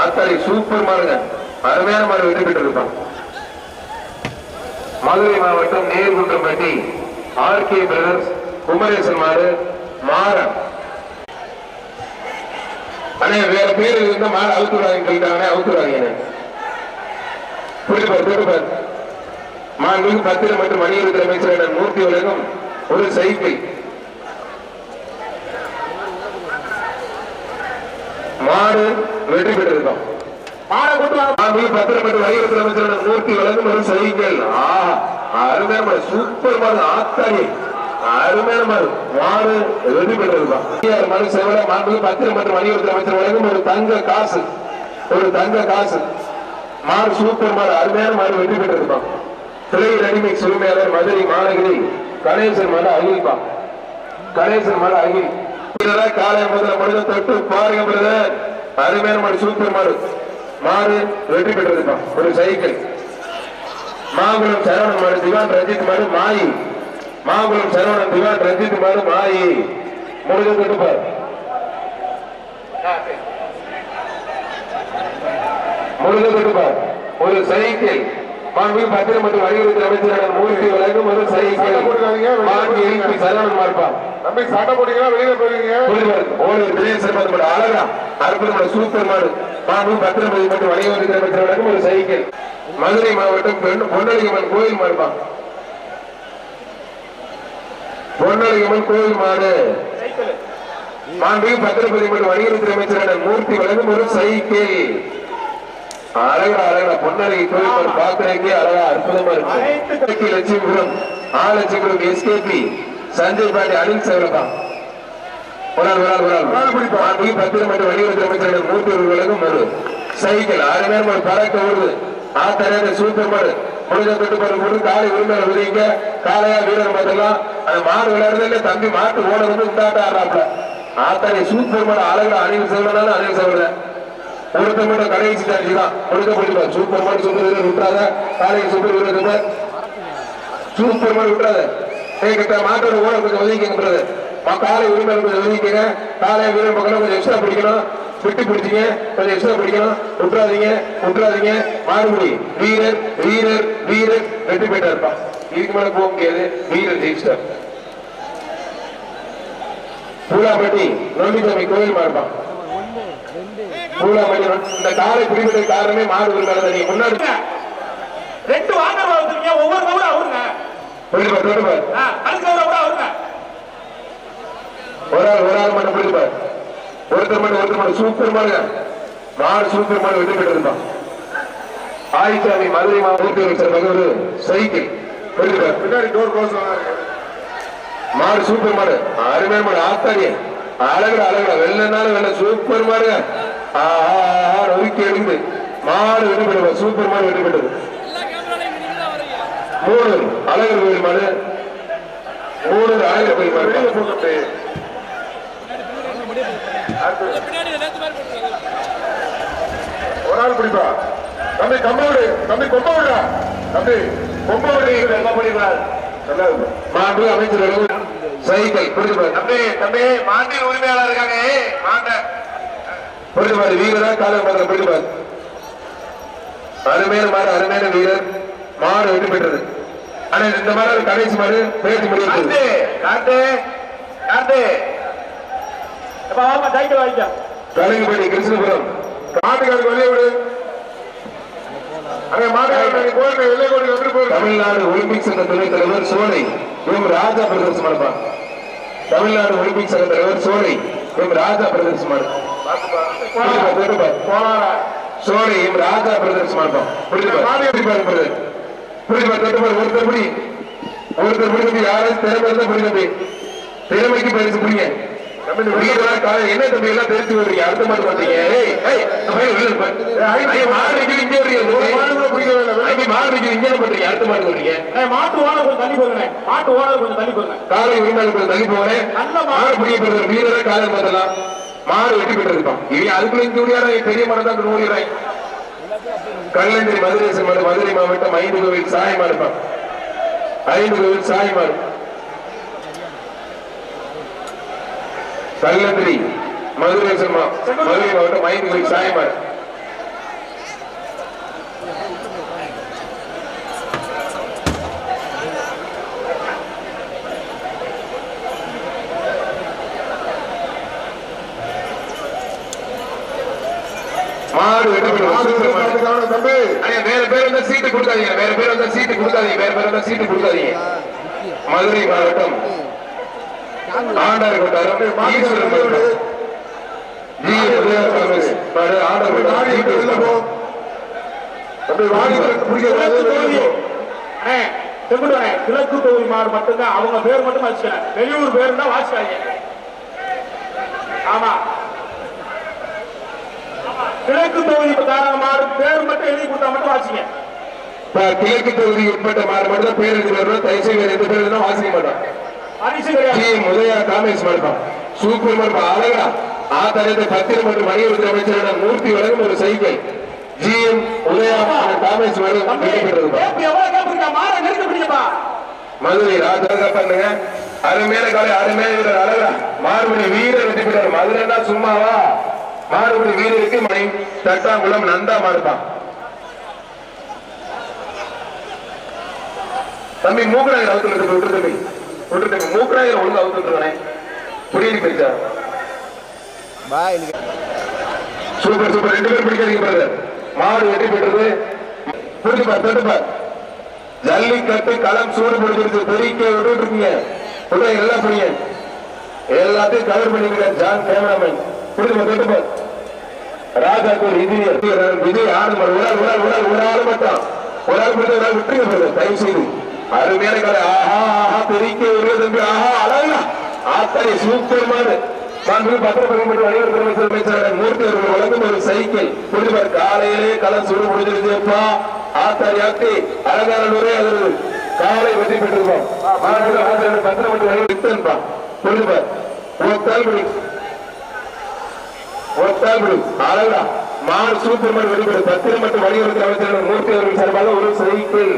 ஆத்தாடி சூப்பர் மாடுங்க. அருமையான மாடு வெற்றி பெற்று மதுரை மாவட்டம் Nerkunrampatti R K brothers Kumaresan மாடு மாறன். அண்ணே வேற பேர் இருந்தா மாடு அவுத்துறாங்க சொல்லிட்டாங்க அவுத்துறாங்க புரிப்பார் புரிப்பார் மாண்புமிகு பத்திரம் மற்றும் வணிகத்துறை அமைச்சரிடம் மூர்த்தி உலகம் ஒரு சைக்கிள். மாடு வெற்றி பெற்றிருக்கோம் மாண்புமிகு மூர்த்தி உலகம் ஒரு ஆஹா அருமையான சூப்பர் மாடு அருமையான மாடு வெற்றி பெற்றிருக்கோம் ஐயாயிரம் சேவல மாண்புமிகு பத்திரம் மற்றும் வணிகத்துறை அமைச்சர் ஒரு தங்க காசு. ஒரு தங்க காசு. மாடு சூப்பர் மாடு அருமையான மாடு வெற்றி பெற்றிருக்கோம் திரை ரெடிமிக்ஸ் உரிமையாளர் மதுரை மாநகரி கணேசன் மாடு அகில்பா கணேசன் மாடு அகில். காலை முதல்ல தொட்டு பாருங்க பிரதர் அருமையான மாடு சூப்பர் மாடு. மாடு வெற்றி பெற்றிருக்கோம் ஒரு சைக்கிள் மாங்குளம் சரவணன் மாடு திவான் ரஞ்சித் மாடு மாயி. மாங்குளம் சரவணன் திவான் ரஞ்சித் மாடு மாயி. முருகன் தொட்டு முருகன் முடிஞ்ச ஒரு சைக்கிள் மாண்புமிகு பத்திரம் மற்றும் வணிகத்துறை அமைச்சரான மூர்த்தி வழங்கும் ஒரு சைக்கிள் மாண்பு எழுப்பி சரவணன் மார்பான் தம்பி சட்டை போட்டீங்கன்னா வெளியில புரிவர். ஓடு மாடு அழகா அற்புதமான சூப்பர் மாடு. மாண்பு பத்திரப்பதி மற்றும் வணிகத்துறை அமைச்சர் வழங்கும் ஒரு சைக்கிள். மதுரை மாவட்டம் பெண் பொன்னலிகம்மன் கோயில் மாடுப்பா பொன்னலிகம்மன் கோயில் மாடு. மாண்புமிகு பத்திரப்பதி மற்றும் வணிகத்துறை அமைச்சரான மூர்த்தி வழங்கும் ஒரு சைக்கிள். அழகா அழகா. பொன்னலகி கோயில் பாக்குறதுக்கே அழகா அற்புதமா இருக்கு. லட்சுமிபுரம் ஆ லட்சுமிபுரம் எஸ்கேபி சஞ்சய் பாண்டி அனில் சேவலப்பா ஒரு ஆள், ஒரு ஆள், ஒரு ஆள். பத்திரம் மற்றும் அவர்களுக்கும் ஒரு சைக்கிள். ஆறு நேரம் ஒரு பறக்க வருது ஆத்தரையான சூப்பர் மாடு. தொட்டு பாரு காலை உரிமையில விதிங்க காலையா வீரர் அந்த மாடு விளையாடுறதுல தம்பி மாட்டு ஓட வந்து உண்டாட்ட ஆடுறாப்ல ஆத்தரை சூப்பர் மாடு அழகா அணில் செல்வனாலும் அணில் செல்வன ஒருத்த கூட கடைசி தாண்டி தான் ஒழுக்க சூப்பர் மாடு சூப்பர் வீரர் விட்டாத காலையில் சூப்பர் வீரர் இருந்தார் சூப்பர் மாதிரி விட்டாத கிட்ட மாட்டோட ஓட கொஞ்சம் ஒதுக்கிங்கிறது காலை உரிமை கொஞ்சம் ஒதுக்கிங்க காலை வீரர் பக்கம் கொஞ்சம் எக்ஸ்ட்ரா பிடிக்கணும். விட்டு பிடிச்சிங்க கொஞ்சம் எக்ஸ்ட்ரா பிடிக்கணும். விட்டுறாதீங்க விட்டுறாதீங்க. மாறுபடி. வீரர் வீரர் வீரர். வெற்றி பெற்றா இருப்பான் இதுக்கு மேல போக முடியாது. வீரர் ஜெயிச்சார் பூலாப்பட்டி நொண்டிசாமி கோயில் மாறுப்பான் நொண்டி- இந்த பிடிபட்ட காரணமே மாடு நீங்க முன்னாடி ரெண்டு வாங்கல் வச்சிருக்கீங்க ஒவ்வொரு கூட அவருங்க அதுக்கு கூட அவருங்க ஒரு ஆள் ஒரு ஆள் மட்டும் பிடிப்பார் ஒருத்தர் மட்டும் ஒருத்தர் மட்டும். சூப்பர் மாடுங்க மாடு சூப்பர் மாடு வெற்றி பெற்றிருந்தான். ஆயிசாமி மதுரை மாவட்டத்தில் சார் ஒரு சைக்கிள். பிடிப்பார் பின்னாடி டோர் க்ளோஸ் மாடு சூப்பர் மாடு அருமையான மாடு ஆத்தாடி அழகுடா அழகுடா. வெள்ளனாலும் வெள்ள. சூப்பர் மாடுங்க ஆஹா நொறுக்கி மாடு வெற்றி பெற்றது சூப்பர் மாடு வெற்றி பெற்றது மூணு அழகர் கோயில் மாடு. மூணு அழகர் கோயில் மாடு. ஒரு ஆள் பிடிப்பா. தம்பி கம்பவுடு. தம்பி கொம்பவுடா தம்பி கொம்பவுடு. என்ன பண்ணிக்கிறார் மாண்பு அமைச்சர் சைக்கிள் புரிஞ்சுப்பாரு தம்பி தம்பி மாண்டின் உரிமையாளர் இருக்காங்க. மாண்ட. புரிஞ்சுப்பாரு வீரரா காலம் பாருங்க புரிஞ்சுப்பாரு அருமையான மாடு அருமையான வீரர். மாடு வெற்றி பெற்றது. ஆனா இந்த மாதிரி கடைசி மாடு. பேசி முடியாது காத்து காத்து வாமா சைக்கிள் வாங்கிக்க. கலிங்கப்பட்டி கிருஷ்ணபுரம். மாட்டுக்காருக்கு வெளியே விடு. தமிழ்நாடு ஒலிம்பிக் சங்க துணைத் தலைவர் சோலை இவங்க ராஜா பிரதர்ஸ் மாடுப்பா தமிழ்நாடு ஒலிம்பிக் சங்க தலைவர் Solai M Raja brothers Solai M Raja brothers புரியுதுப்பா ஒருத்தர் பிடி. ஒருத்தர் பிடி தம்பி திறமை இருந்தா பிடி திறமைக்கு பரிசு பிடிங்க. என்ன தம்பி எல்லாம் தெரிஞ்சு வருவீங்க அடுத்த மாதிரி பண்றீங்க பண்றீங்க அடுத்த மாதிரி வர்றீங்க மாட்டு ஓனர் கொஞ்சம் தள்ளி போங்க மாட்டு ஓனர் கொஞ்சம் தள்ளி காலை உரிமையாளர் தள்ளி போறேன் நல்ல மாடு. மாடு பிடிக்கப்படுற வீரரை காலை பார்த்தலாம் மாடு வெட்டி பெற்றிருப்பான் இவன் அதுக்குள்ள இங்க ஓடியாரா பெரிய மரம் தான் ஓடிறாய் கல்லந்திரி மதுரை மதுரை மாவட்டம் ஐந்து கோவில் சாய் மாடுப்பான் ஐந்து கோவில் சாய் மாடு. கல்லந்திரி மதுரை மதுரை மாவட்டம் ஐந்து கோவில் சாய் மாடு. மாடு தம்பி வேற பேர் வந்தா சீட்டு கொடுக்காதீங்க. வேற பேர் வந்தா சீட்டு கொடுக்காதீங்க. வேற பேர் வந்தா சீட்டு கொடுக்காதீங்க. மதுரை மாவட்டம். ஆண்டார் கிழக்கு தொகுதி மாடு மட்டும்தான். அவங்க பேர் மட்டும் வச்சுக்கணும் வெளியூர் பேர் தான் வாசிக்காங்க ஆமா. கிழக்கு தொகுதி மாடு பேர் மட்டும் எழுதி கொடுத்தா மட்டும் வாசிங்க. கிழக்கு தொகுதி உட்பட்ட மட்டும் தான் பேர் எழுதி வரணும் தயவுசெய்து வேற எந்த பேர் எழுதினா வாசிக்க மாட்டோம். உதயா காமேஷ் மாடுப்பான் சூப்பர் மாடுப்பா அழகா ஆத்தாரியத்தை பத்திரம் மற்றும் வணிகத்துறை அமைச்சரான மூர்த்தி வழங்கும் ஒரு cycle. G M Udaya Kamesh Madurai Raja பண்ணுங்க. அருமையான காலை அருமையான வீரர் அழகா மாறுபடி வீரர் வெற்றி பெற்றார். மதுரைனா சும்மாவா? மாறுபடி வீரருக்கு மணி தட்டாங்குளம் நந்தா மாறுப்பான் தம்பி மூக்கராயர் அவுத்துல விட்டு தம்பி. விட்டு தம்பி மூக்கராயர் ஒழுங்கு இருக்கானே புரியுது போயிட்டா சூப்பர் சூப்பர். ரெண்டு பேரும் பிடிக்காதீங்க பிரதர் மாடு வெற்றி பெற்றது புரிஞ்சு பார் தட்டு பார். ஜல்லிக்கட்டு களம் சூடு பிடிச்சிருக்கு பெருக்க விட்டு இருக்கீங்க. எல்லாம் புரியுங்க எல்லாத்தையும் கவர் பண்ணிருக்க ஜான் கேமராமேன். புரிஞ்சு பார் ராஜாக்கு இன்ஜினியர் விஜய் ஆடு மாடு ஒரு ஆள் ஒரு ஆள் ஒரு ஆள் ஒரு ஆள் மட்டும் ஒரு ஆள் மட்டும் ஒரு ஆள் விட்டுருங்க தயவு செய்து அருமையான கலை ஆஹா ஆஹா பெரிய ஒரு தம்பி ஆஹா அழகா ஆத்தாரி சூப்பர் மாண்பு பத்திரப்பதிவு மற்றும் வணிகத்துறை அமைச்சர் மூர்த்தி அவர்கள் வழங்கும் ஒரு சைக்கிள் புரிஞ்சுபார் காலையிலே கலர் சுடு முடிஞ்சிருச்சுப்பா ஆத்தாரி ஆத்தி அலங்காரூரே அது காலை வெற்றி பெற்றிருக்கோம் மாண்பு ஆசிரியர் பத்திரம் மற்றும் வணிகம் ஒத்தாங்குடி அழகா மார் சூப்பர் வெளிப்படு பத்திரம் மற்றும் வலியுறுத்தி அமைச்சர் மூர்த்தி அவர்கள் சார்பாக ஒரு சைக்கிள்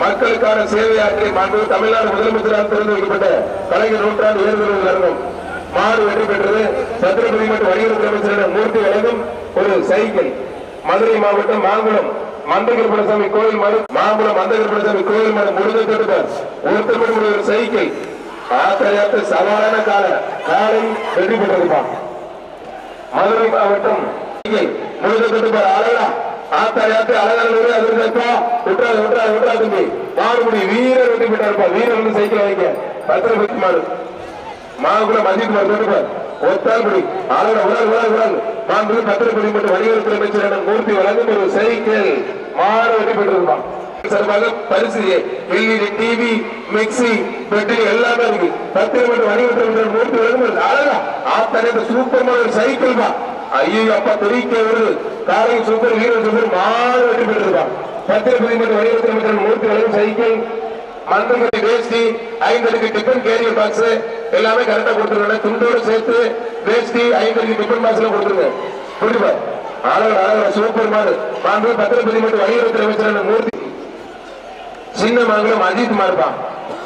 மக்களுக்கான சேவையாற்றி மாண்பு தமிழ்நாடு முதலமைச்சரால் திறந்து வைக்கப்பட்ட கலைஞர் நூற்றாண்டு உயர்ந்த அரங்கம் மாறு வெற்றி பெற்றது. சத்திரபதி மற்றும் வலியுறுத்தி அமைச்சரிடம் மூர்த்தி வழங்கும் ஒரு சைக்கிள் மதுரை மாவட்டம் மாங்குளம். மந்தகர் மந்தகர்பணசாமி கோயில் மாடு மாங்குளம் மந்தகர்பணசாமி கோயில் மாடு முடிந்த கட்டுப்பார். ஒருத்தர் ஒரு சைக்கிள் ஆத்திரையாத்த சவாலான கால காலை வெற்றி பெற்றிருப்பான் மதுரை மாவட்டம் முழுக்க அழகா. ஆத்தாயாத்து அழகானூர் அது இருக்கா விட்டுறாது விட்டுறாது தம்பி. மாறுபடி வீரர் வெற்றி பெற்றாருப்பா வீரர் வந்து சைக்கிள் வைக்க பத்திர பத்தி மாடு மாகுளம் அஜித் குமார் கட்டுப்பார் ஒத்தால்படி அழகா உடல் உடல் உடல் மாண்பு பத்திரப்படி மற்றும் வணிகத்துறை அமைச்சரிடம் மூர்த்தி வழங்கும் ஒரு சைக்கிள். மாறு வெற்றி பெற்றிருப்பான் சார்பாக பரிசு எல்இடி டிவி மிக்சி பெட்டி எல்லாமே இருக்கு. பத்திரம் மற்றும் வணிகத்துறை மூர்த்தி அழகா இந்த சூப்பர் ஒரு சைக்கிள் தான். ஐயோ அப்பா தெரிவிக்க வருது காலை சூப்பர் வீரர் சூப்பர் மாறு வெற்றி பெற்றிருக்கான் பத்திரப்பதி மற்றும் மூர்த்தி வழங்கும் சைக்கிள். மந்தகதி வேஷ்டி ஐந்தடுக்கு டிஃபன் கேரியர் பாக்ஸ். எல்லாமே கரெக்டா கொடுத்துருங்க துண்டோடு சேர்த்து வேஷ்டி ஐந்தடுக்கு டிஃபன் பாக்ஸ்ல கொடுத்துருங்க புரியுமா அழகு அழகு சூப்பர் மாடு பத்திரப்பதி மற்றும் வணிகத்துறை அமைச்சர் மூர்த்தி சின்ன மாங்குளம் அஜித் மாறுப்பா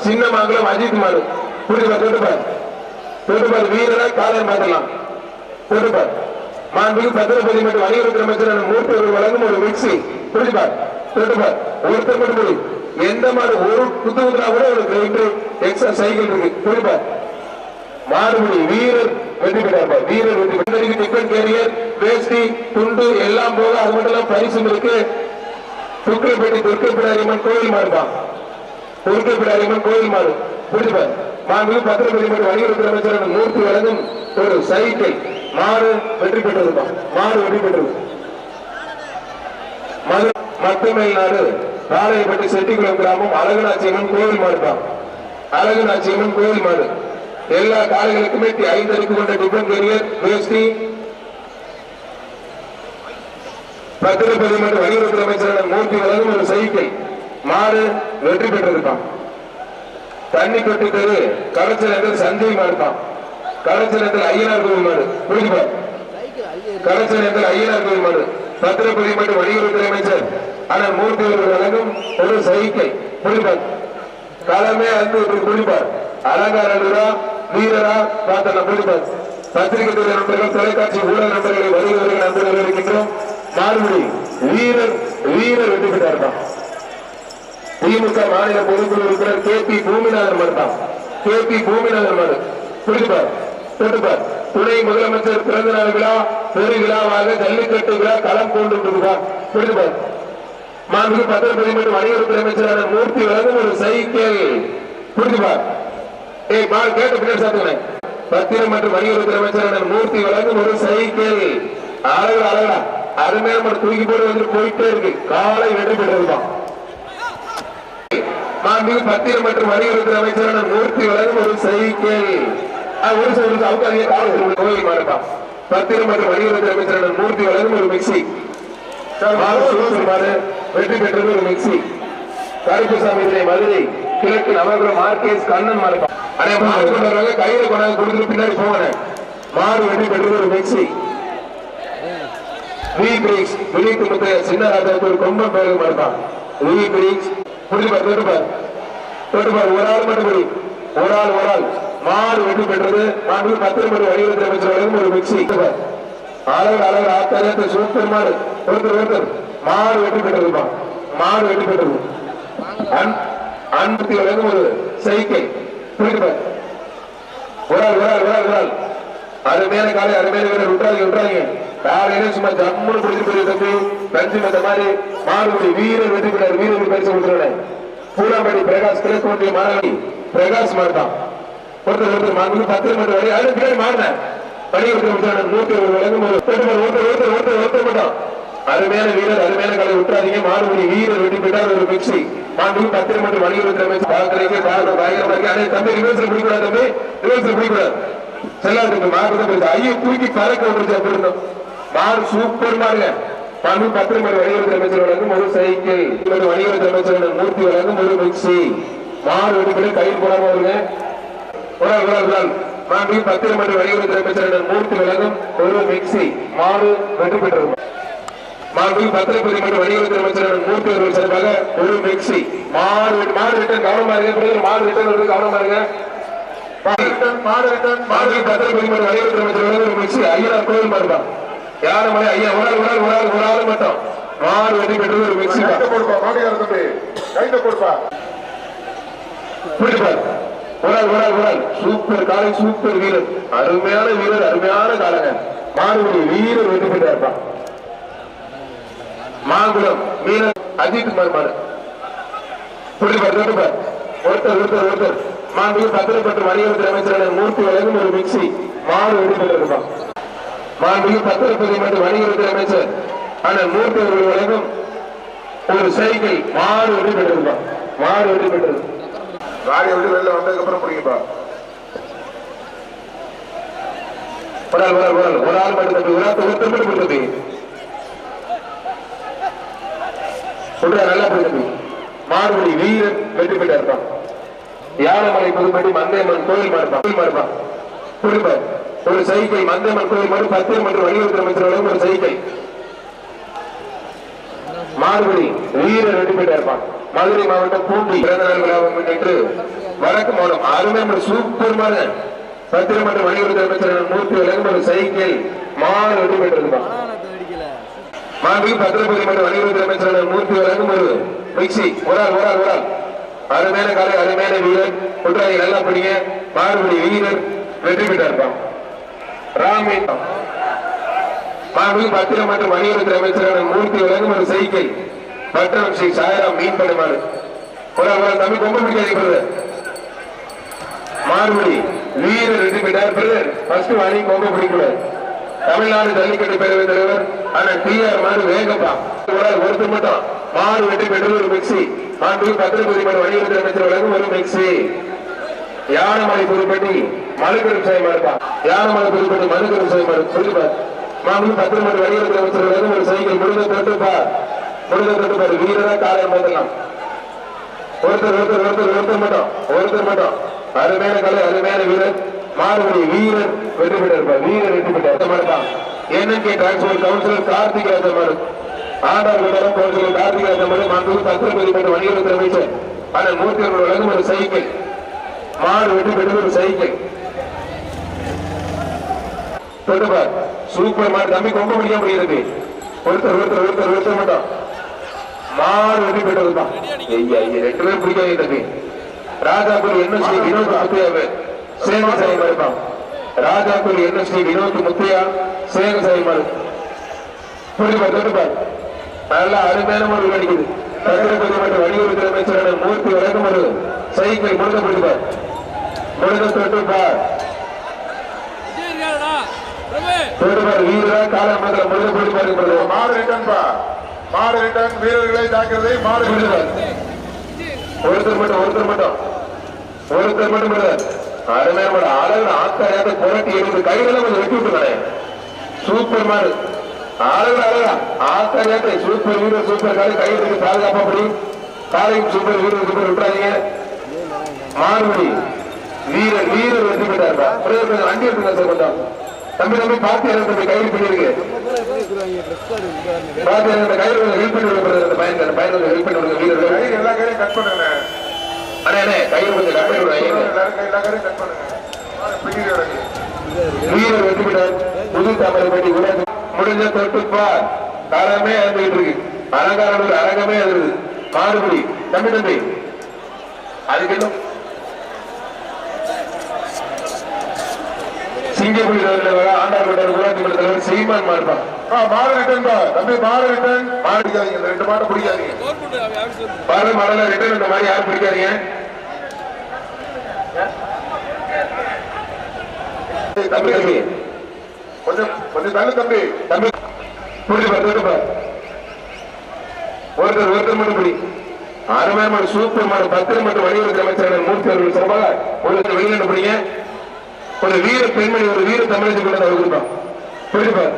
சின்ன மாங்குளம் அஜித் மாறு புரியுமா தொட்டுப்பார். தொட்டுப்பார். வீரரா காலர் மாற்றலாம். தொட்டுப்பார். மாண்புக்கு பத்திரப்பதி மற்றும் வணிகத்துறை அமைச்சர் மூர்த்தி அவர்கள் வழங்கும் ஒரு மிக்சி. புரியுப்பார் தொட்டுப்பார். ஒருத்தர் மட்டும் புரியும் எந்த மாதிரி ஒரு குத்து குத்துனா கூட ஒரு கிரைண்டர் எக்ஸ்ட்ரா சைக்கிள் இருக்கு. புரியுப்பார் மாறுபடி வீரர் வெற்றி பெற்றார் வீரர் வெற்றி பெற்று டிஃபன் கேரியர் வேஷ்டி துண்டு எல்லாம் போக அது மட்டும் இல்லாம பரிசும் இருக்கு. துர்க்கைப்பட்டி துர்க்கைப்பிடாரியம்மன் கோயில் மாறுதான் துர்க்கைப்பிடாரியம்மன் கோயில் மாறு புரிஞ்சுப்பார் மாண்பு பத்திரப்பதிமன்ற வலியுறுத்தல் வணிகத்துறை அமைச்சர் மூர்த்தி வழங்கும் ஒரு சைக்கிள் மாறு வெற்றி பெற்றிருப்பான் மாறு வெற்றி பெற்றது. மது மத்தமேல் நாடு ராளையப்பட்டி செட்டிக்குளம் கிராமம் அழகுநாச்சியம்மன் கோவில் மாடுதான் அழகுநாச்சியம்மன் கோவில் மாடு. எல்லா காலைகளுக்குமே ஐந்து அடுக்கு கொண்ட டிஃபன் கேரியர் வேஷ்டி பத்திரப்பதி மற்றும் வணிகத்துறை அமைச்சரான மூர்த்தி வழங்கும் ஒரு சைக்கிள் மாடு வெற்றி பெற்றிருக்கான். தண்ணி கொட்டி தெரு கடச்சலத்தில் சந்தை மாடுதான் கடச்சலத்தில் ஐயனார் கோவில் மாடு புரிஞ்சுப்பார் கடச்சலத்தில் ஐயனார் கோவில் மாடு பத்திரப்பதி மற்றும் வணிகத்துறை அமைச்சர். ஆனால் மூர்த்தி அவர்கள் வழங்கும் ஒரு சைக்கிள் புரிஞ்சுப்பார் களமே அன்பு இப்படி குடிப்பார் அலங்காரா வீரரா பார்த்தா புரிஞ்சுப்பார். பத்திரிகை துறை நண்பர்கள் தொலைக்காட்சி ஊடக நண்பர்களை வருகிறவர்கள் நண்பர்கள் இருக்கின்றோம். மாறுபடி வீரர் வீரர் வெற்றி பெற்றார்தான். திமுக மாநில பொதுக்குழு உறுப்பினர் கே பி பூமிநாதன் மறுத்தான் கே பி பூமிநாதன் மறு. குடிப்பார் தொட்டுப்பார். துணை முதலமைச்சர் பிறந்த நாள் விழா பெரு விழாவாக ஜல்லிக்கட்டு விழா களம் கொண்டு இருக்கிறார் புரிந்து பாரு மாண்புக்கு பத்திரப்பதி மற்றும் வணிகத்துறை அமைச்சரான மூர்த்தி வழங்கும் ஒரு சைக்கிள். குடிப்பார் ஏய் பால் கேட்ட பின்னாடி சாத்துக்கிறேன் பத்திரம் மற்றும் வணிகத்துறை அமைச்சரான மூர்த்தி வழங்கும் ஒரு சைக்கிள். அழகு அழகா அருமையான நம்ம தூக்கி போட்டு வந்து போயிட்டே இருக்கு. காலை வெற்றி பெற்றிருப்பான் மாண்புமிகு பத்திரம் மற்றும் வணிகத்துறை அமைச்சரான மூர்த்தி வழங்கும் ஒரு சைக்கிள் ஒரு சில ஒரு அவுக்காதிய காவல்துறை கோயில் மாறுப்பான் பத்திரம் மற்றும் வணிகத்துறை அமைச்சரான மூர்த்தி வழங்கும் ஒரு மிக்சி. வெற்றி பெற்றது ஒரு மிக்சி. கருப்புசாமி மதுரை கிழக்கு நவகிரம் மார்க்கேஸ் கண்ணன் மாறுப்பான் அடே மாறு கொண்டு கையில கொண்டாந்து கொடுத்துட்டு பின்னாடி போவானே. மாறு வெற்றி பெற்றது ஒரு மிக்சி. ஃப்ரீ பிரிக்ஸ் வெளியிட்டு முத்தைய சின்ன ராஜாவுக்கு ஒரு ரொம்ப பேரு மாறுப்பான் வி பிரிக்ஸ் புரிஞ்சுப்பார் பாரு தொட்டு ஒரு ஆள் மட்டும் புரி ஒரு ஆள் ஒரு ஆள். மாடு வெற்றி பெற்றது மாடு பத்து மணி வடிவத்தில் அமைச்சர் ஒரு மிக்சி அழகு அழகு ஆத்தாரியத்தை சூப்பர் மாடு. ஒருத்தர் ஒருத்தர். மாடு வெற்றி பெற்றதுப்பா மாடு வெற்றி பெற்றது அன்பத்தி வழங்கும் ஒரு செய்கை. புரிஞ்சுப்பார் ஒரு ஆள் ஒரு ஆள் ஒரு ஆள் ஒரு ஆள். அருமையான காலை அருமையான வீரர் விட்டுறாங்க விட்டுறாங்க காலையில சும்மா ஜம்முன்னு பிடிச்சி போய் தம்பி பஞ்சு மத்த மாதிரி மாறுபடி வீரர் வெற்றி பெற்றார். வீரர் பரிசு கொடுத்துருவேன் பூலாம்படி பிரகாஷ் கிழக்கு ஒன்றிய மாணவி பிரகாஷ் மாட்டான் ஒருத்தர் ஒருத்தர் மாண்பு பத்து மீட்டர் வரை. அது பின்னாடி மாறினேன் பணியொருத்தர் நூத்தி ஒரு விலங்கும் ஒரு ஒருத்தர் ஒருத்தர் ஒருத்தர் ஒருத்தர் ஒருத்தர் மட்டும். அருமையான வீரர் அருமையான கலை. விட்டுறாதீங்க. மாறுபடி வீரர் வெற்றி பெற்றார் ஒரு மிக்சி மாண்பு பத்திரம் மற்றும் வணிகத்துறை அமைச்சர் பார்க்கறீங்க பார்க்க பயங்கரமா அதே தம்பி ரிவர்ஸ்ல பிடிக்கூடாது தம்பி. ரிவர்ஸ்ல பிடிக்கூடாது செல்லாதுக்கு மாடு ஐயோ தூக்கி பறக்க விட்டுருச்சு அப்படி மாடு சூப்பர் மாடுங்க மாண்பு பத்து மணி வணிகத்துறை அமைச்சர் வழங்கும் ஒரு சைக்கிள். இருபது வணிகத்துறை அமைச்சர் மூர்த்தி வழங்கும் ஒரு மிக்சி மாடு வெட்டி கையில் போடாம வருங்க. ஒரு ஆள், ஒரு மாண்பு பத்து மணி அமைச்சர் மூர்த்தி வழங்கும் ஒரு மிக்சி மாடு வெற்றி பெற்றது மாண்பு பத்திரப்பதி மற்றும் வணிகத்துறை அமைச்சர் மூர்த்தி அவர்கள் சார்பாக ஒரு மிக்சி மாடு மாடு ரிட்டன் கவனமா இருங்க. மாடு ரிட்டன் கவனமா இருங்க. மிக்சி ஐயா ஒரு ஆள் ஒரு ஆள் ஒரு ஆள் ஒரு ஆள் மட்டும். மாடு வெட்டி பெற்றது ஒரு மிக்சி கொடுப்பா மாடியார் தம்பி. கைத்த கொடுப்பா. புரியுது ஒரு ஆள் ஒரு ஆள் ஒரு ஆள் சூப்பர் காலை சூப்பர் வீரர். அருமையான வீரர் அருமையான காலங்க மாடுபடி வீரர் வெற்றி பெற்றா இருப்பான் மாங்குளம் மீனர் அஜித் குமார் மாடு புரியுது பாரு, தொட்டு பாரு. ஒருத்தர் ஒருத்தர் ஒருத்தர். மாண்பு பத்திரப்பட்டு வணிகத்துறை அமைச்சரான மூர்த்தி வழங்கும் ஒரு மிக்சி மாடு வெற்றி பெற்றிருப்பான் மாண்பு பத்திரப்பதி மற்றும் வணிகத்துறை அமைச்சர் ஆனால் மூர்த்தி அவர்கள் வழங்கும் ஒரு சைக்கிள் மாடு வெற்றி பெற்றிருப்பான் மாடு வெற்றி பெற்றது காடியை விட்டு வெளில வந்ததுக்கு அப்புறம் பிடிக்கப்பா ஒரு ஆள் ஒரு ஆள் ஒரு ஆள் மட்டும் தம்பி ஒரு ஆள் ஒருத்தர் மட்டும் தம்பி சொல்ற நல்லா போடு தம்பி மாடுபடி வீரன் வெற்றி பெற்ற இருப்பான் யானமலை புதுப்படி மந்தையம்மன் கோயில் மாறுப்பான் கோயில் மாறுப்பான் குடும்ப ஒரு சைக்கிள் மந்தையம்மன் கோயில் மாறு பத்து மற்றும் வணிகத்துறை அமைச்சர்களும் ஒரு சைக்கிள். மார்படி வீர ரெடிமேட் இருப்பான் மதுரை மாவட்டம் பூண்டி பிறந்த நாள் விழாவை முன்னிட்டு வடக்கு மாவட்டம் அருமை சூப்பர் மாறு பத்திரம் மற்றும் வணிகத்துறை அமைச்சர் மூர்த்தி வழங்கும் ஒரு சைக்கிள் மாறு வெற்றி பெற்றிருப்பான் மாண்பு பத்திரப்பதி மற்றும் வணிகத்துறை அமைச்சர் மூர்த்தி வழங்கும் ஒரு மிக்சி. ஒரு ஆள் ஒரு ஆள் ஒரு ஆள். அருமையான காலை அருமையான வீரர். குற்றாலி நல்லா படிங்க மாறுபடி வீரர் வெற்றி பெற்றிருப்பான் ராமே மாண்பு பத்திரம் மற்றும் வணிகத்துறை அமைச்சரான மூர்த்தி வழங்கும் ஒரு சைக்கிள் பட்டணம் ஸ்ரீ சாயராம் மீன் படுமாறு ஒரு அவர் ஒரு தம்பி கொம்ப பிடிக்காது மாறுபடி வீரர் வெற்றி பெற்றார். பிரதர் ஃபர்ஸ்ட் வாணி கொம்ப பிடிக்கூடாது தமிழ்நாடு ஜல்லிக்கட்டு பேரவை தலைவர் ஆனா டி ஆர் மாறு வேகப்பா. ஒருத்தர் மட்டும் மாறு வெற்றி பெற்றது ஒரு மிக்சி மாண்பு பத்திரப்பதி மற்றும் வணிகத்துறை அமைச்சர் வழங்கும் ஒரு மிக்சி யானமலை புதுப்பட்டி மனுக்கரும் செய்யமாடுப்பா யானமலை புதுப்பட்டி மலுக்கரும் செய்யமாடு சொல்லுப்பார் மாண்பு பத்திரம் மற்றும் வணிகத்துறை அமைச்சர் வழங்கும் ஒரு சைக்கிள் முருக தொட்டுப்பா முருக தொட்டுப்பாரு வீரரா காலையம் பார்த்துக்கலாம் ஒருத்தர் ஒருத்தர் ஒருத்தர் ஒருத்தர் மட்டும். ஒருத்தர் மட்டும். அருமையான கலை அருமையான வீரர். மாறுபடி வீரர் வெற்றி பெற்றிருப்பார் வீரர் வெற்றி பெற்றார். மாட்டான் கேட்டால் கவுன்சிலர் கார்த்திக் ராஜமாடு ஆடவர்களிடம் போட்டியில் கார்த்திகா தமிழ் மண்டூர் தத்திரபதி பெற்ற வணிகத்துறை அமைச்சர் ஆனால் மூர்த்தி அவர்கள் வழங்கும் ஒரு சைக்கிள். மாடு வெட்டி பெற்ற ஒரு சைக்கிள். தொட்டுப்பார் சூப்பர் மாடு. தம்பி கொம்ப முடிய முடிகிறது ஒருத்தர் ஒருத்தர் ஒருத்தர் ஒருத்தர் மட்டும். மாடு வெட்டி பெற்றது தான். ரெண்டு பேரும் பிடிக்காது தம்பி ராஜாபுர் என்ன ஸ்ரீ வினோத் முத்தையாவு. சேவை சாய் மறுப்பான் என்ன ஸ்ரீ வினோத் முத்தையா சேவை சாய் மறு தொட்டுப்பார் நல்ல அருமையான ஒரு அடிக்குது சத்திரபதி மற்றும் வணிகத்துறை அமைச்சரான மூர்த்தி வழக்கம் ஒரு சைக்கிள் முழுக்க பிடிப்பார் முழுக்க தொட்டுப்பார் தொட்டுப்பார் வீரரா காலம் மாத்திரம் முழுக்க பிடிப்பார் மாடு ரிட்டர்ன் பா. மாடு ரிட்டர்ன் வீரர்களை தாக்குறதை மாடு புரியுது ஒருத்தர் மட்டும் ஒருத்தர் மட்டும். ஒருத்தர் மட்டும் இல்ல. அருமையான மாடு அழகு ஆத்தாரியாத புரட்டி இருந்து கைகளை கொஞ்சம் வெட்டி விட்டுருக்கானே சூப்பர் மாடு. ஆத்தாரியாத்த சூப்பர் வீரர் சூப்பர் காலை கை இருக்கு பாதுகாப்பா படி. காலையும் சூப்பர் வீரர் சூப்பர் விட்டுறாதீங்க. மாறுபடி வீரர் வீரர் வெற்றி ஒரே ஒரு வண்டி எடுத்துங்க சார் கொஞ்சம். தம்பி தம்பி பார்த்து எனக்கு தம்பி கையில் பண்ணிருக்கு பார்த்து எனக்கு கையில் கொஞ்சம் ஹெல்ப் பண்ணி பையன் பையன் கொஞ்சம் ஹெல்ப் விடுங்க கை எல்லா கையிலையும் கட் பண்ணுங்க. அண்ணே அண்ணே கையில் கொஞ்சம் கட் பண்ணி விடுங்க எல்லா கையிலையும் கட் பண்ணுங்க. வீரர் வெற்றி பெற்றார். புது தாமரைப்பட்டி ஊராட்சி முடிஞ்ச தொட்டுப்பார் காலமே இறந்துகிட்டு இருக்கு. அலங்காரம் அரங்கமே எழுது மாறுபடி தம்பி தம்பி. அதுக்கு சிங்கப்பூர் ஆண்டார் ஊராட்சி மன்ற தலைவர் சீமான் மாறுபான் மாடு ரிட்டர்ன் பா. தம்பி மாடு ரிட்டர்ன் மாடு பிடிக்காதீங்க ரெண்டு மாடு பிடிக்காதீங்க. பாரு ரிட்டர்ன் இந்த மாதிரி யாரும் பிடிக்காதீங்க. தம்பி தம்பி. கொஞ்சம் கொஞ்சம் தள்ளு தம்பி தம்பி. புரிஞ்சு பாரு ஒருத்தர் ஒருத்தர் மட்டும் பிடி. அருமையான சூப்பரமான சூப்பர் பத்திரம் மற்றும் வணிகத்துறை அமைச்சரான மூர்த்தி அவர்கள் சார்பாக ஒருத்தர் வெளிநாடு பிடிங்க. ஒரு வீர பெண்மணி ஒரு வீர தமிழகத்தை கொண்டு அவர் கொடுப்பான் புரிஞ்சு பாரு.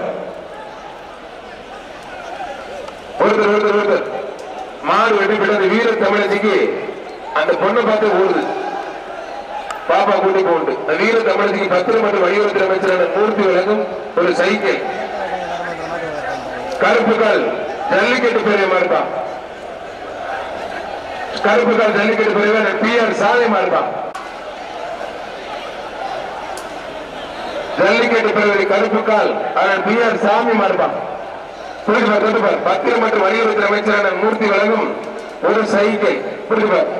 ஒருத்தர் ஒருத்தர் ஒருத்தர். மாறு வெட்டி போட்டு அந்த வீர தமிழச்சிக்கு அந்த பொண்ணை பார்த்து ஓடுது. பாப்பா கூட்டி போண்டு அந்த வீர தமிழச்சிக்கு பத்திரம் மற்றும் வலியுறுத்தல் அமைச்சரான மூர்த்தி வழங்கும் ஒரு சைக்கிள். கருப்புகள் ஜல்லிக்கட்டு பெரிய இருப்பான் கருப்புகள் ஜல்லிக்கட்டு பேரவை பி ஆர் சாலை இருப்பான் ஜல்லிக்கட்டு பேரவை கருப்புக்கால் அதன் பி ஆர் சாமி மாறுபான் புரிஞ்சுப்பார் பத்திரம் மற்றும் வலியுறுத்தல் அமைச்சரான மூர்த்தி வழங்கும் ஒரு சைக்கிள். புரிஞ்சுப்பார்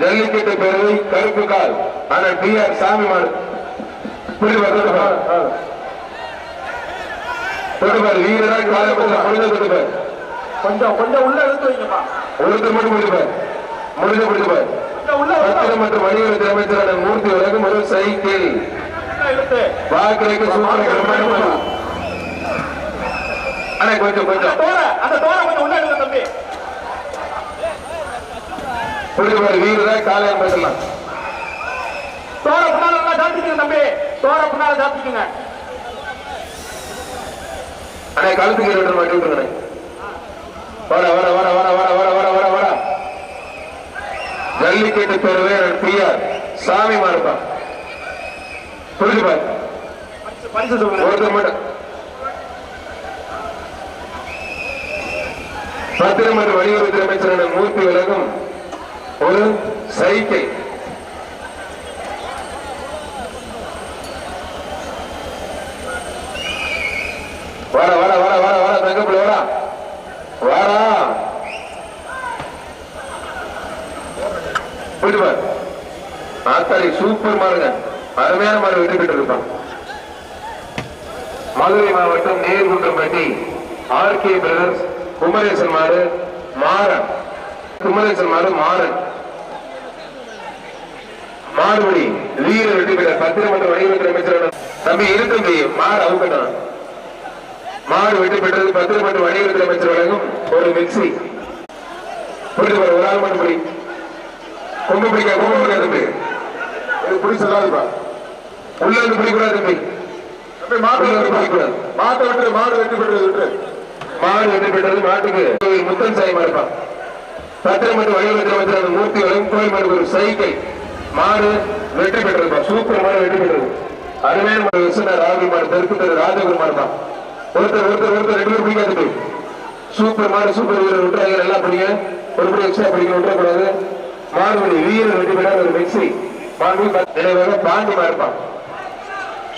ஜல்லிக்கட்டு பேரவை கருப்புக்கால் ஆனால் பி ஆர் சாமிமான் தொடுப்பார் வீரராக வாழப்பட்ட கொஞ்சம் தொடுப்பார் கொஞ்சம் கொஞ்சம் உள்ள எடுத்து வைங்கப்பா ஒருத்தர் மட்டும் முடிப்பார் முடிஞ்ச முடிப்பார் பத்திரம் மற்றும் வணிகத்துறை அமைச்சரான மூர்த்தி உலகம் ஒரு சைக்கிள். வாக்களிக்க சூப்பர் அண்ணா கொஞ்சம் கொஞ்சம். அந்த தோர கொஞ்சம் உள்ள எடுங்க பேசலாம். தோர பின்னால நல்லா தம்பி. டோர பின்னால சாத்திக்கங்க அண்ணா கழுத்துக்கு ரெண்டு மாட்டி விட்டுருங்க வர வர வர வர வர வர வர வர வர ஜல்லிக்கட்டு பேரவை பிஆர் சாமி மாறுப்பான் புரிஞ்சுப்பார் பரிசு ஒருத்தர் மட்டும். அமைச்சரான மூர்த்தி விலகும் ஒரு சைக்கிள் வர வர வர வர வர தங்கப்புல வர வாரா புரியுது ஆசாரி சூப்பர் மாருங்க அருமையான மாறு வெற்றி பெற்று இருப்பான் மதுரை மாவட்டம் Nerkunrampatti R K brothers Kumaresan மாறு மாறன். குமரேசன் மாறு மாறன். மாறுபடி வீர வெற்றி பெற்ற பத்திரமன்ற வணிகத்துறை அமைச்சர் தம்பி இருக்கு மாறு அவுக்கணும் மாடு வெற்றி பெற்றது பத்திரமன்ற வணிகத்துறை அமைச்சர் வழங்கும் ஒரு மிக்சி. புரிந்து ஒரு ஆள் மட்டும் பிடி. பிடிக்க கொம்பு பிடிக்காது தம்பி. பிடி சொல்லாதுப்பா உள்ள இருந்து பிடிக்கூடாது தம்பி. தம்பி மாட்டை விட்டு மாடு வெட்டி பெற்றது விட்டு மாடு வெற்றி பெற்றது மாட்டுக்கு முத்தன் சாய் மாடுப்பான் மற்றும் அந்த வழங்கும் கோயில் மாடு ஒரு சைக்கிள் மாடு வெற்றி பெற்றதுப்பா சூப்பர் மாடு வெற்றி பெற்றது அருமையான மாடு விசுனா ராகுல் மாடு தெற்கு தெரு ராஜகுரு மாடுப்பான் ஒருத்தர் ஒருத்தர் ஒருத்தர் ரெண்டு பேரும் பிடிக்காது போய் சூப்பர் மாடு சூப்பர் வீரர் விட்டுறாங்க நல்லா படிங்க. ஒரு படி எக்ஸ்ட்ரா படிக்க விட்டுறக்கூடாது மாடுபடி வீரர் வெற்றி பெற்ற ஒரு மிக்சி மாண்பு நினைவாக பாண்டி மறப்பான்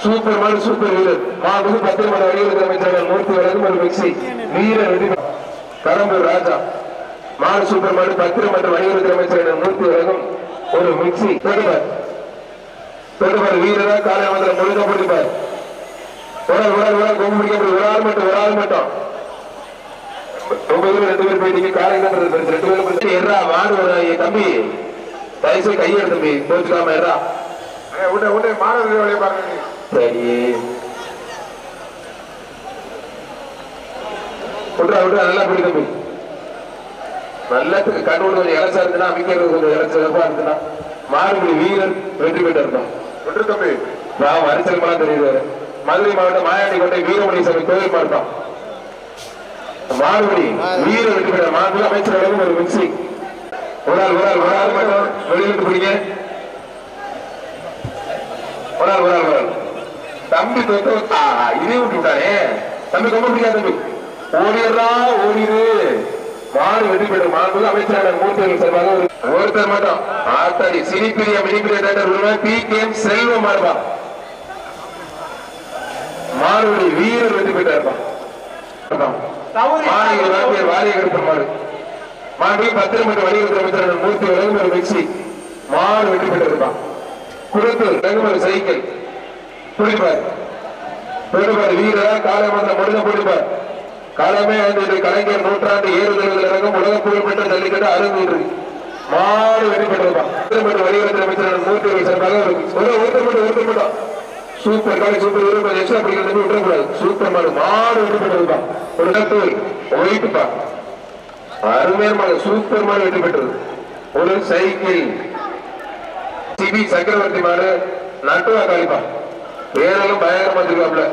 சூப்பர் மேன் சூப்பர் வீரர். மாண்பு பத்து மணி வழியில் அமைச்சர்கள் மூர்த்தி வழங்கும் ஒரு மிக்சி. வீரர் கரம்பூர் ராஜா. மாடு சூப்பர் மாடு பத்திர மற்றும் வணிகத்துறை அமைச்சரிடம் மூர்த்தி வழங்கும் ஒரு மிக்சி. தொடுபார் தொடுபார் வீரரா காலை மந்திரம் முழுக்க பிடிப்பார். உடல் உடல் உடல் கொம்பு பிடிக்கப்படும் ஒரு ஆள் மட்டும் ஒரு ஆள் மட்டும். ஒன்பது ரெண்டு பேர் போய் காலை கட்டுறது ரெண்டு பேரும் எர்ரா மாடு தம்பி. தயவுசெய்து கையெடு தம்பி எர்ரா அண்ணே, உடனே உடனே மாணவர்கள் பாருங்க. சரி. விட்றா விட்றா நல்லா பிடி தம்பி. நல்லா கண்ணு கொஞ்சம் இலசா இருந்துன்னா அமைக்கிறது கொஞ்சம் இலச்சா இருந்துன்னா மாறுபடி வீரர் வெற்றி பெற்று இருக்கோம் வெற்றி தம்பி. நான் வரிசல்மெல்லாம் தெரியுது மதுரை மாவட்டம் மாயாண்டி கோட்டை வீரமணி சாமி கோயில் மாவட்டம் மாறுபடி வீர வெற்றி பெற்ற மாண்பு அமைச்சர் ஒரு மிக்சி ஒரு ஆள் ஒரு ஆள் ஒரு ஆள் மட்டும் வெளியிட்டு பிடிங்க. ஒரு ஆள் ஒரு ஆள் ஒரு ஆள். தம்பி ஆ, இதே விட்டு விட்டானே. தம்பி ரொம்ப பிடிக்காது தம்பி. ஓடிடுறா ஓடிடு. மாடு வெற்றி பெற்ற மாண்பு அமைச்சரான மூர்த்திகள் சார்பாக ஒரு- ஒருத்தர் மட்டும். ஆத்தாடி சினிப்பிரியா மினிப்பிரியா தேட்டர் உருவம் பி கே எம் செல்வம் மாறுபா மாறுபடி வீரர் வெற்றி கருப்பர் மாடு மறுபடியும் பத்திரம் மற்றும் வணிகத்துறை அமைச்சர் மூர்த்தி வழங்கும் ஒரு மிக்சி மாடு வெற்றி பெற்றிருப்பான் குளத்தூர் வழங்கும் சைக்கிள் குடிப்பார். குடிப்பார் வீரரா காலை மந்திரம் முடிஞ்ச குடிப்பார். காலமே வந்து கலைஞர் நூற்றாண்டு ஏறுதல் இறங்கும் உலக புகழ்பெற்ற ஜல்லிக்கட்டு அருந்தூர் மாடு வெற்றி பெற்றிருப்பான் பத்திரம் மற்றும் வணிகத்துறை அமைச்சர் மூர்த்தி அவர்கள் சார்பாக ஒரு ஒரு ஒருத்தர் மட்டும் ஒருத்தர் மட்டும். சூப்பர் காலை சூப்பர் வீரர் கொஞ்சம் எக்ஸ்ட்ரா பிடிக்கிறது விட்டுறக்கூடாது. சூப்பர் மாடு மாடு வெற்றி பெற்றிருப்பான் ஒரு இடத்தூர் ஒயிட்டுப்பா அருமையான மாடு சூப்பர் மாடு வெற்றி பெற்றது. ஒரு சைக்கிள். சிபி சக்கரவர்த்தி மாடு நட்டுவா காளிப்பா பேரெல்லாம் பயங்கரமா வச்சிருக்காப்ல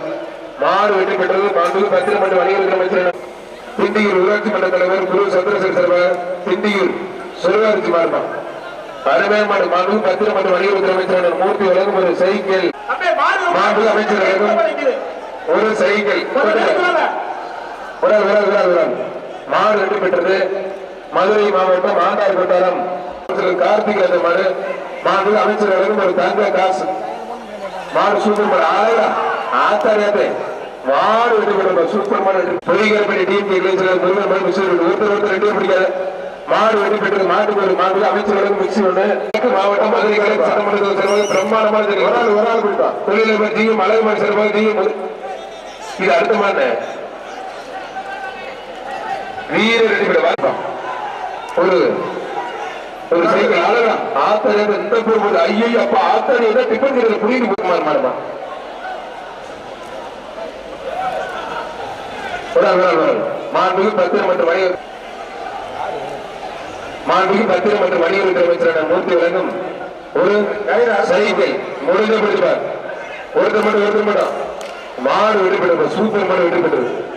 மாடு வெற்றி பெற்றது. மாண்பு பத்திரம் மற்றும் வணிகத்துறை அமைச்சர் திண்டியூர் ஊராட்சி மன்ற தலைவர் குரு சந்திரசேகர் தலைவர் திண்டியூர் சுரகாரிச்சி மாடுப்பா அருமையான மாடு மாண்பு பத்திரம் மற்றும் வணிகத்துறை அமைச்சர் மூர்த்தி வழங்கும் ஒரு சைக்கிள். மாண்பு அமைச்சர் ஒரு சைக்கிள். விரால் விரால் விரால் மாடு வெற்றி பெற்றது? மதுரை மாவட்டம் ஆண்டார் கொட்டாரம். கார்த்திக் அந்த மாடு மாடு அமைச்சர் வழங்கும் ஒரு தங்க காசு. மாடு சூப்பர் மாடு ஆளா ஆத்தாரியாத்தே மாடு வெற்றி பெற்றது சூப்பர் மாடு பொய்கரப்படி டீம் இளைஞர்கள் முருகன் மாடு மிக்சி ஒருத்தர் ஒருத்தர் ரெண்டு பிடிக்காது. மாடு வெற்றி பெற்றது மாட்டுக்கு ஒரு மாடு அமைச்சர் வழங்கும் மிக்சி தெற்கு மாவட்டம் மதுரை கிழக்கு சட்டமன்றத்தில் செல்வது பிரம்மாண்டமான ஒரு ஆள் ஒரு ஆள் பிடிப்பா தொழிலதிபர் ஜியும் அழகு மாடு சிறப்பாக ஜியும் இது அடுத்த மாடு வீர ஒரு ஒரு சைக்கிள் அழகா. ஆத்தாடி இந்த போகும்போது ஐயோ அப்பா ஆத்தாடி ஏதோ டிஃபன் கடையில் புரியுது போகுமாறு மாடுமா மாண்புமிகு பத்திரம் மற்றும் வணிக மாண்புமிகு பத்திரம் மற்றும் வணிகத்துறை அமைச்சரான மூர்த்தி ஒரு சைக்கிள் முடிஞ்ச பிடிப்பார் ஒருத்தர் மட்டும் ஒருத்தர் மட்டும். மாடு வெற்றி பெற்றது சூப்பர் மாடு வெற்றி பெற்றது ஆண்மை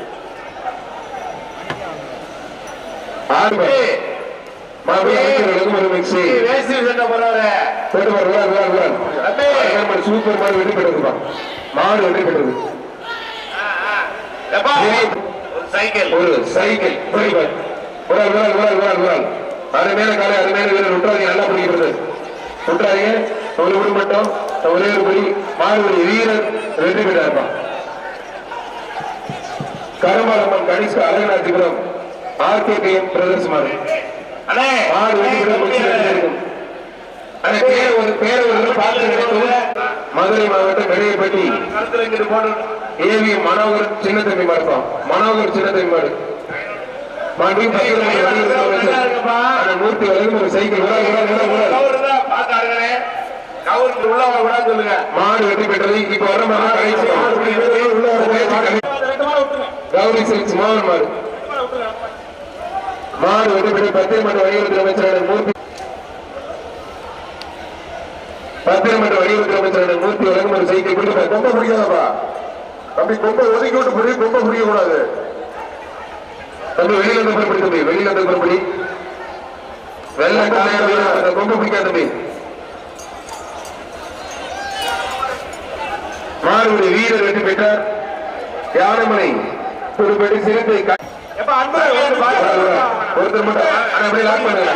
மாண்புமிகு அமைச்சர்களுக்கும் ஒரு மிக்சி வேஷ்டி சட்டை போடுறாரு. போட்டு பாரு, விரால், விரால், விரால். தம்பி. அருமையான மாடு, சூப்பர் மாடு வெற்றி பெற்றதுப்பா மாடு வெற்றி பெற்றது? ஒரு சைக்கிள். ஒரு சைக்கிள். பாரு. விரால், விரால், விரால், விரால். அருமையான காலை அருமையான வீரர் விட்டுறாதீங்க நல்லா பிடிக்கிறது. விட்டுறாதீங்க ஒரு விட மட்டும் ஒரே ஒரு படி. மாடுபடி வீரர் வெற்றி பெற்றாருப்பா. கருமாலம்மன் கணிஷ்க அழகநாச்சிபுரம். ஆர்கேபிஎம் பிரதர்ஸ் அண்ணே இருக்கும் அந்த பேரை ஒரு பேரை ஒரு பார்த்து மதுரை மாவட்டம் போடு ஏவி மனோகர் சின்னத்தம்பி மாடுப்போம் மனோகர் சின்னத்தம்பி மாடு மாண்பு மூர்த்தி வரைக்கும் ஒரு சைக்கிள். பாத்தாருங்களே கவுருக்கு உள்ளவங்க கூட சொல்லுங்க. மாடு வெற்றி பெற்றது. இப்ப வர மாதிரி கௌரி சில்க்ஸ் மோகன் மாடு. மாடு விட்டுருங்க மாடு வெற்றி பெற்று மற்றும் வணிகத்துறை அமைச்சரான மூர்த்தி பத்திரம் மற்றும் வணிகத்துறை அமைச்சரான மூர்த்தி வழங்கும் ஒரு சைக்கிள் கொடுத்து கொம்ப பிடிக்காதப்பா தம்பி கொம்ப ஒதுக்கி விட்டு புரிய கொம்ப பிடிக்க கூடாது தம்பி வெளியில இருந்து புறப்படி தம்பி வெளியில இருந்து புறப்படி. வெள்ள காலையா கொம்ப பிடிக்காது கொம்பு பிடிக்காத தம்பி. மாறுபடி வீரர் வெற்றி பெற்றார். யானைமலை ஒரு பெரிய சிறப்பை பாரு. ஒருத்தர் மட்டும் அப்படியே லாக் பண்ணுங்க?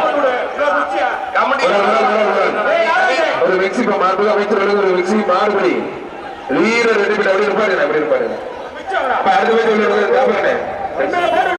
ஒரு மிக்சி மாண்பு அமைச்சர் ஒரு மிக்சி மாறுபடி. வீரர் வெற்றி பெற்ற அப்படி இருப்பாரு அப்படி அடுத்த பேர் ரெண்டு